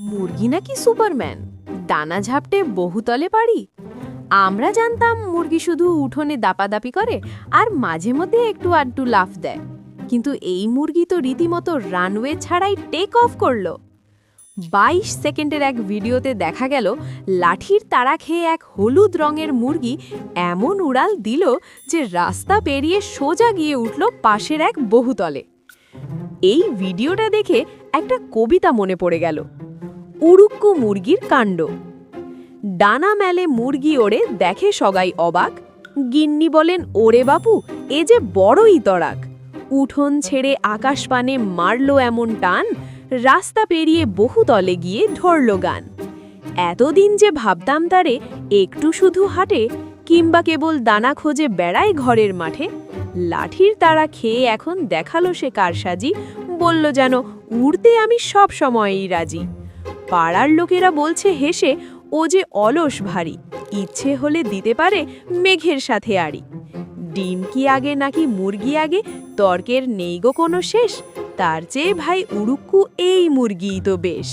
মুরগি নাকি সুপারম্যান? দানা ঝাপটে বহুতলে পারি আমরা জানতাম মুরগি শুধু উঠোনে দাপাদাপি করে আর মাঝে মধ্যে একটু আড্ডু লাফ দেয়। কিন্তু এই মুরগি তো রীতিমতো রানওয়ে ছাড়াই টেক অফ করল। বাইশ সেকেন্ডের এক ভিডিওতে দেখা গেল, লাঠির তাড়া খেয়ে এক হলুদ রঙের মুরগি এমন উড়াল দিল যে রাস্তা পেরিয়ে সোজা গিয়ে উঠল পাশের এক বহুতলে। এই ভিডিওটা দেখে একটা কবিতা মনে পড়ে গেল। উড়ুক্কু মুরগির কাণ্ড। ডানা মেলে মুরগি ওড়ে, দেখে সগাই অবাক। গিন্নি বলেন, ওরে বাপু, এ যে বড়ই তড়াক উঠোন ছেড়ে আকাশ পানে মারল এমন টান, রাস্তা পেরিয়ে বহু তলে গিয়ে ধরল গান। এতদিন যে ভাবতাম তারে একটু শুধু হাঁটে, কিংবা কেবল দানা খোঁজে বেড়ায় ঘরের মাঠে, লাঠির তারা খেয়ে এখন দেখাল সে কারসাজি, বলল যেন, উড়তে আমি সব সময়ই রাজি। পাড়ার লোকেরা বলছে হেসে, ও যে অলস ভারী, ইচ্ছে হলে দিতে পারে মেঘের সাথে আড়ি। ডিম কি আগে নাকি মুরগি আগে? তর্কের নেই গো কোনো শেষ। তার চেয়ে ভাই উড়ুক্কু এই মুরগিই তো বেশ।